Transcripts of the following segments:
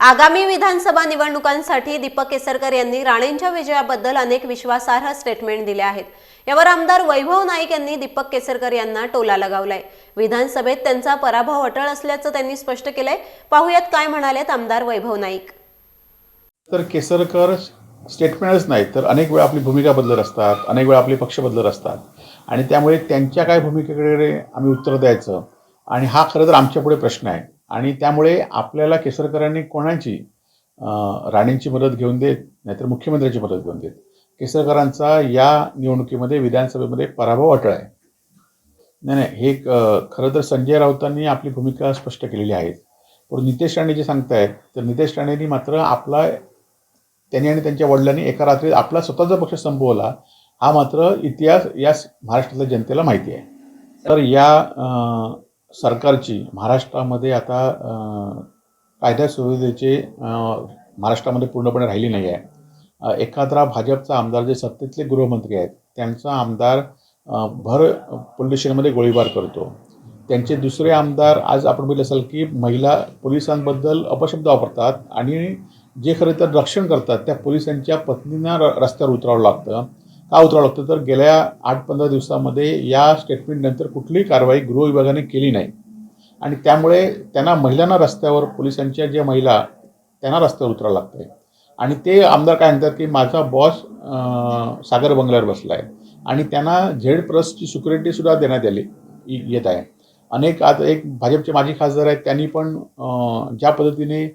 आगामी विधानसभा निवडणुकांसाठी दीपक केसरकर यांनी राणेंच्या विजयाबद्दल अनेक विश्वासार्ह स्टेटमेंट दिले आहेत. यावर आमदार वैभव नाईक यांनी दीपक केसरकर यांना टोला लगावलाय. विधानसभेत त्यांचा पराभव अटळ असल्याचं त्यांनी स्पष्ट केलंय. पाहुयात काय म्हणालेत आमदार वैभव नाईक. तर केसरकर स्टेटमेंटच नाही तर अनेक वेळा आपली भूमिका बदलत असतात अनेक वेळा आपले पक्ष बदलत असतात. आणि त्यामुळे त्यांच्या काय भूमिकेकडे आम्ही उत्तर द्यायचं? आणि हा खरं तर आमच्यापुढे प्रश्न आहे. आणि त्यामुळे आपल्याला केसरकरांनी कोणाची राणेंची मदत घेऊन देत नाहीतर मुख्यमंत्र्यांची मदत घेऊन देत. केसरकरांचा या निवडणुकीमध्ये विधानसभेमध्ये पराभव अटळ आहे. नाही नाही हे खरं तर संजय राऊतांनी आपली भूमिका स्पष्ट केलेली आहे. पण नितेश राणे जे सांगतायत तर नितेश राणेंनी मात्र आपला त्यांनी आणि त्यांच्या वडिलांनी एका रात्रीत आपला स्वतःचा पक्ष संपवला हा मात्र इतिहास या महाराष्ट्रातल्या जनतेला माहिती आहे. तर या सरकारची महाराष्ट्रामध्ये आता कायदा सुविधेचे महाराष्ट्रामध्ये पूर्णपणे राहिली नाही आहे. एखादा भाजपचा आमदार जे सत्तेतले गृहमंत्री आहेत त्यांचा आमदार भर पोलीस स्टेशनमध्ये गोळीबार करतो. त्यांचे दुसरे आमदार आज आपण बघितलं असाल की महिला पोलिसांबद्दल अपशब्द वापरतात आणि जे खरं तर रक्षण करतात त्या पोलिसांच्या पत्नींना र रस्त्यावर उतरावं लागतं. का उतरावं लागतं? तर गेल्या आठ पंधरा दिवसामध्ये या स्टेटमेंटनंतर कुठलीही कारवाई गृह विभागाने केली नाही. आणि त्यामुळे त्यांना महिलांना रस्त्यावर पोलिसांच्या ज्या महिला त्यांना रस्त्यावर उतरावं लागतं आहे आणि ते आमदार काय म्हणतात की माझा बॉस सागर बंगल्यावर बसला आहे आणि त्यांना झेड प्लसची सिक्युरिटीसुद्धा देण्यात आली येत आहे. अनेक आता एक भाजपचे माजी खासदार आहेत त्यांनी पण ज्या पद्धतीने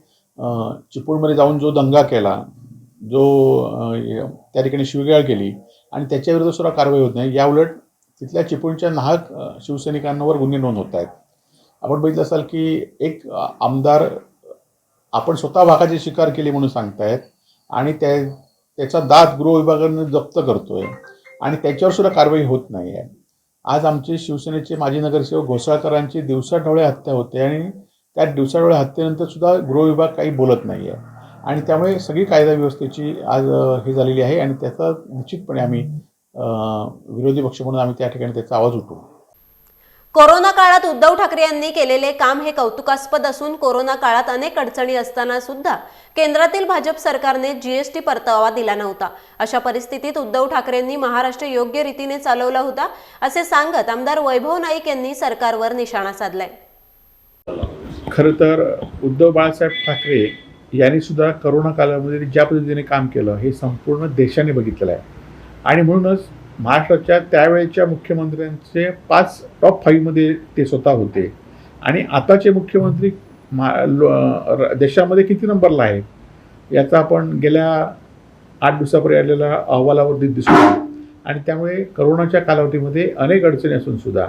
चिपळूणमध्ये जाऊन जो दंगा केला जो त्या ठिकाणी शिवगाळ केली आणि त्याच्याविरुद्ध सुद्धा कारवाई होत नाही. याउलट तिथल्या चिपळूणच्या नाहक शिवसैनिकांवर गुन्हे नोंद होत आहेत. आपण बघितलं असाल की एक आमदार आपण स्वतः भागाची शिकार केली म्हणून सांगतायत आणि त्या त्याचा दात गृह विभागानं जप्त करतोय आणि त्याच्यावर सुद्धा कारवाई होत नाही आहे आज आमचे शिवसेनेचे माजी नगरसेवक घोसाळकरांची दिवसाढवळ्या हत्या होते आणि त्या दिवसाढवळ्या हत्येनंतर सुद्धा गृह विभाग काही बोलत नाही आहे आणि त्यामुळे सगळी कायदा व्यवस्थेची आज हे झालेली आहे आणि त्याचा निश्चितपणे आम्ही विरोधी पक्ष म्हणून आम्ही त्या ठिकाणी त्याचा आवाज उठवू. कोरोना काळात उद्धव ठाकरे यांनी केलेले काम हे कौतुकास्पद असून कोरोना काळात अनेक अडचणी असताना सुद्धा केंद्रातील भाजप सरकारने जीएसटी परतावा दिला नव्हता. अशा परिस्थितीत उद्धव ठाकरेंनी महाराष्ट्र योग्य रीतीने चालवला होता असे सांगत आमदार वैभव नाईक यांनी सरकारवर निशाणा साधलाय. खरं तर उद्धव बाळासाहेब ठाकरे यांनी सुद्धा करोना कालामध्ये ज्या पद्धतीने काम केलं हे संपूर्ण देशाने बघितलेलं आहे. आणि म्हणूनच महाराष्ट्राच्या त्यावेळेच्या मुख्यमंत्र्यांचे पाच टॉप फाईव्हमध्ये ते स्वतः होते. आणि आताचे मुख्यमंत्री मा र- देशामध्ये किती नंबरला आहेत याचा आपण गेल्या आठ दिवसापूर्वी आलेल्या अहवालावर दिसतो दिसून आणि त्यामुळे करोनाच्या कालावधीमध्ये अनेक अडचणी असून सुद्धा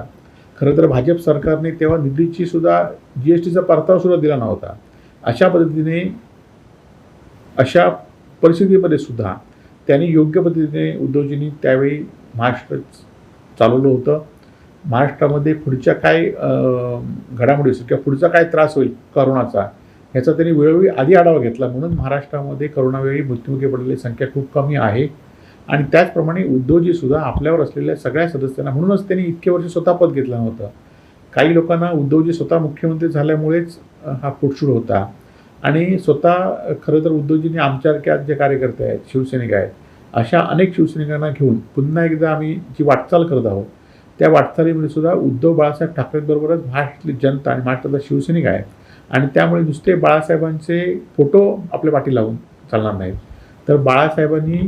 खरं तर भाजप सरकारने तेव्हा निधीची सुद्धा जी एस टीचा परतावा सुद्धा दिला नव्हता. अशा पद्धतीने अशा परिस्थितीमध्ये सुद्धा त्यांनी योग्य पद्धतीने उद्धवजींनी त्यावेळी महाराष्ट्र चालवलं होतं. महाराष्ट्रामध्ये पुढच्या काय घडामोडी असतील किंवा पुढचा काय त्रास होईल करोनाचा ह्याचा त्यांनी वेळोवेळी आधी आढावा घेतला. म्हणून महाराष्ट्रामध्ये करोनावेळी मृत्युमुखी पडलेली संख्या खूप कमी आहे. आणि त्याचप्रमाणे उद्योजीसुद्धा आपल्यावर असलेल्या सगळ्या सदस्यांना म्हणूनच त्यांनी इतके वर्ष स्वतः पद घेतलं नव्हतं. काही लोकांना उद्धवजी स्वतः मुख्यमंत्री झाल्यामुळेच हा पुटशूळ होता. आणि स्वतः खरं तर उद्धवजींनी आमच्यासारख्या जे कार्यकर्ते आहेत शिवसैनिक आहेत अशा अनेक शिवसैनिकांना घेऊन पुन्हा एकदा आम्ही जी वाटचाल करत आहोत त्या वाटचालीमध्ये सुद्धा उद्धव बाळासाहेब ठाकरेंबरोबरच महाराष्ट्रातली जनता आणि महाराष्ट्रातला शिवसैनिक आहेत. आणि त्यामुळे नुसते बाळासाहेबांचे फोटो आपल्या पाठी लावून चालणार नाहीत. तर बाळासाहेबांनी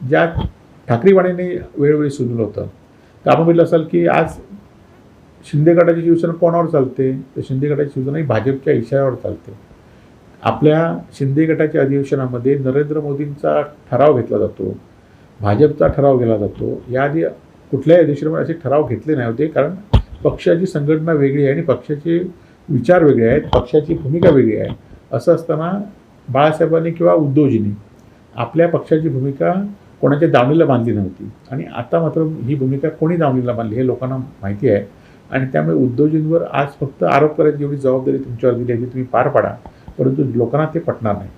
ज्या ठाकरेवाडीने वेळोवेळी सुचलं होतं तर आपण म्हटलं असाल की आज शिंदे गटाची शिवसेना कोणावर चालते? तर शिंदे गटाची शिवसेना ही भाजपच्या इशाऱ्यावर चालते. आपल्या शिंदे गटाच्या अधिवेशनामध्ये नरेंद्र मोदींचा ठराव घेतला जातो भाजपचा ठराव घेतला जातो. याआधी कुठल्याही अधिवेशनामध्ये असे ठराव घेतले नाही होते कारण पक्षाची संघटना वेगळी आहे आणि पक्षाचे विचार वेगळे आहेत पक्षाची भूमिका वेगळी आहे. असं असताना बाळासाहेबांनी किंवा उद्धवजींनी आपल्या पक्षाची भूमिका कोणाच्या दावणीला बांधली नव्हती. आणि आता मात्र ही भूमिका कोणी दावणीला बांधली हे लोकांना माहिती आहे. आणि त्यामुळे उद्धवजींवर आज फक्त आरोप करायची एवढी जबाबदारी तुमच्यावर दिली आहे की तुम्ही पार पाडा. परंतु लोकांना ते पटणार नाही.